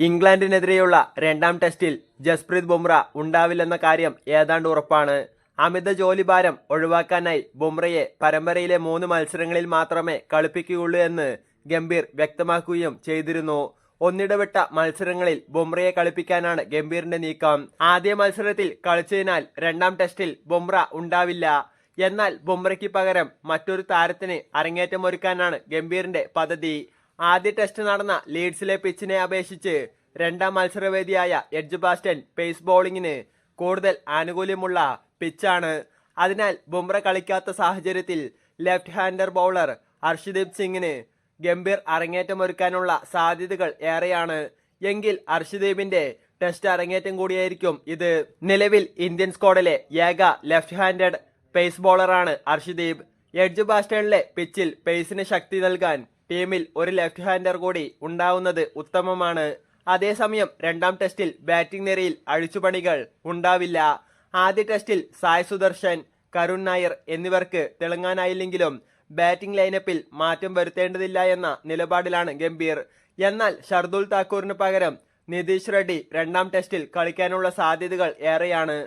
ഇംഗ്ലണ്ടിനെതിരെയുള്ള രണ്ടാം ടെസ്റ്റിൽ ജസ്പ്രീത് ബുംറ ഉണ്ടാവില്ലെന്ന കാര്യം ഏതാണ്ട് ഉറപ്പാണ്. അമിത ജോലിഭാരം ഒഴിവാക്കാനായി ബുംറയെ പരമ്പരയിലെ മൂന്ന് മത്സരങ്ങളിൽ മാത്രമേ കളിപ്പിക്കുകയുള്ളൂ എന്ന് ഗംഭീർ വ്യക്തമാക്കുകയും ചെയ്തിരുന്നു. ഒന്നിടവിട്ട മത്സരങ്ങളിൽ ബുംറയെ കളിപ്പിക്കാനാണ് ഗംഭീറിന്റെ നീക്കം. ആദ്യ മത്സരത്തിൽ കളിച്ചതിനാൽ രണ്ടാം ടെസ്റ്റിൽ ബുംറ ഉണ്ടാവില്ല. എന്നാൽ ബുംറയ്ക്ക് പകരം മറ്റൊരു താരത്തിന് അരങ്ങേറ്റമൊരുക്കാനാണ് ഗംഭീറിന്റെ പദ്ധതി. ആദ്യ ടെസ്റ്റ് നടന്ന ലീഡ്സിലെ പിച്ചിനെ അപേക്ഷിച്ച് രണ്ടാം മത്സരവേദിയായ എഡ്ജ് ബാസ്റ്റൻ പേസ് ബോളിങ്ങിന് കൂടുതൽ ആനുകൂല്യമുള്ള പിച്ചാണ്. അതിനാൽ ബുംറ കളിക്കാത്ത സാഹചര്യത്തിൽ ലെഫ്റ്റ് ഹാൻഡർ ബൗളർ ഹർഷദീപ് സിംഗിന് ഗംഭീർ അരങ്ങേറ്റമൊരുക്കാനുള്ള സാധ്യതകൾ ഏറെയാണ്. എങ്കിൽ ഹർഷദീപിന്റെ ടെസ്റ്റ് അരങ്ങേറ്റം കൂടിയായിരിക്കും ഇത്. നിലവിൽ ഇന്ത്യൻ സ്ക്വാഡിലെ ഏക ലെഫ്റ്റ് ഹാൻഡഡ് പേസ് ബോളറാണ് ഹർഷദീപ് എഡ്ജ് ബാസ്റ്റേണിലെ പിച്ചിൽ പേസിന് ശക്തി നൽകാൻ ടീമിൽ ഒരു ലെഫ്റ്റ് ഹാൻഡർ കൂടി ഉണ്ടാവുന്നത് ഉത്തമമാണ്. അതേസമയം രണ്ടാം ടെസ്റ്റിൽ ബാറ്റിംഗ് നിരയിൽ അഴിച്ചുപണികൾ ഉണ്ടാവില്ല. ആദ്യ ടെസ്റ്റിൽ സായ് സുദർശൻ കരുൺ നായർ എന്നിവർക്ക് തിളങ്ങാനായില്ലെങ്കിലും ബാറ്റിംഗ് ലൈനപ്പിൽ മാറ്റം വരുത്തേണ്ടതില്ല എന്ന നിലപാടിലാണ് ഗംഭീർ. എന്നാൽ ഷർദുൽ താക്കൂറിന് പകരം നിതീഷ് റെഡ്ഡി രണ്ടാം ടെസ്റ്റിൽ കളിക്കാനുള്ള സാധ്യതകൾ ഏറെയാണ്.